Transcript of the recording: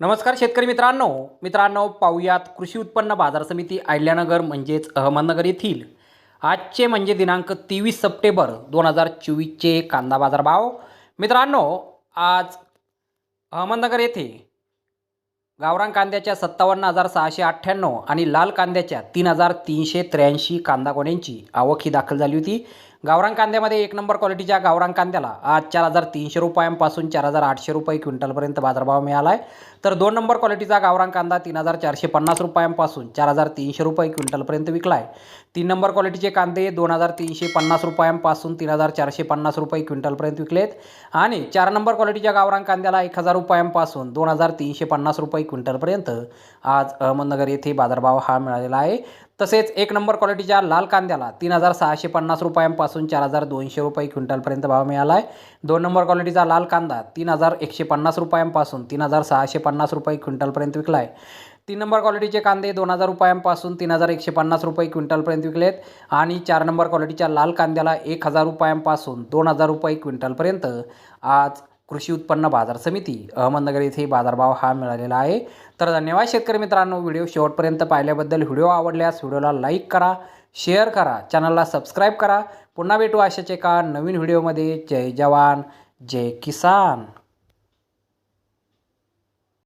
नमस्कार शेतकरी मित्रांनो. मित्रांनो पाहूयात कृषी उत्पन्न बाजार समिती आयल्यानगर म्हणजेच अहमदनगर येथील. आजचे म्हणजे दिनांक तेवीस सप्टेंबर दोन हजार चोवीसचे कांदा बाजार भाव मित्रांनो आज अहमदनगर येथे गावरान कांद्याच्या सत्तावन्न हजार सहाशे अठ्ठ्याण्णव आणि लाल कांद्याच्या तीन हजार तीनशे त्र्याऐंशी कांदा गोण्यांची आवक ही दाखल झाली होती. गावरान कांद्यामध्ये एक नंबर क्वालिटीच्या गावरान कांद्याला आज चार हजार तीनशे रुपयांपासून चार हजार आठशे रुपये क्विंटलपर्यंत बाजारभाव मिळाला आहे तर दोन नंबर क्वालिटीचा गावरान कांदा तीन हजार चारशे पन्नास रुपयांपासून चार हजार तीनशे रुपये क्विंटलपर्यंत विकला आहे तीन नंबर क्वालिटीचे कांदे दोन हजार तीनशे पन्नास रुपयांपासून तीन हजार चारशे पन्नास रुपये क्विंटलपर्यंत विकलेत. आणि चार नंबर क्वालिटीच्या गावरान कांद्याला एक हजार रुपयांपासून दोन हजार तीनशे पन्नास रुपये क्विंटलपर्यंत आज अहमदनगर येथे बाजारभाव हा मिळालेला आहे. तसेच एक नंबर क्वालिटीच्या लाल कांद्याला तीन हजार सहाशे पन्नास रुपयांपासून चार हजार दोनशे रुपये क्विंटलपर्यंत भाव मिळाला आहे दोन नंबर क्वालिटीचा लाल कांदा तीन हजार एकशे पन्नास रुपयांपासून तीन हजार सहाशे पन्नास रुपये क्विंटलपर्यंत विकला आहे तीन नंबर क्वालिटीचे कांदे दोन हजार रुपयांपासून तीन हजार एकशे पन्नास रुपये क्विंटलपर्यंत विकलेत आणि चार नंबर क्वालिटीच्या लाल कांद्याला एक हजार रुपयांपासून दोन हजार रुपये क्विंटलपर्यंत आज कृषी उत्पन्न बाजार समिती अहमदनगर येथे बाजारभाव हा मिळालेला आहे. तर धन्यवाद शेतकरी मित्रांनो व्हिडिओ शेवटपर्यंत पाहिल्याबद्दल व्हिडिओ आवडल्यास व्हिडिओला लाईक करा. शेअर करा चॅनलला सबस्क्राईब करा. पुन्हा भेटू अशाच एका नवीन व्हिडिओमध्ये. जय जवान जय किसान.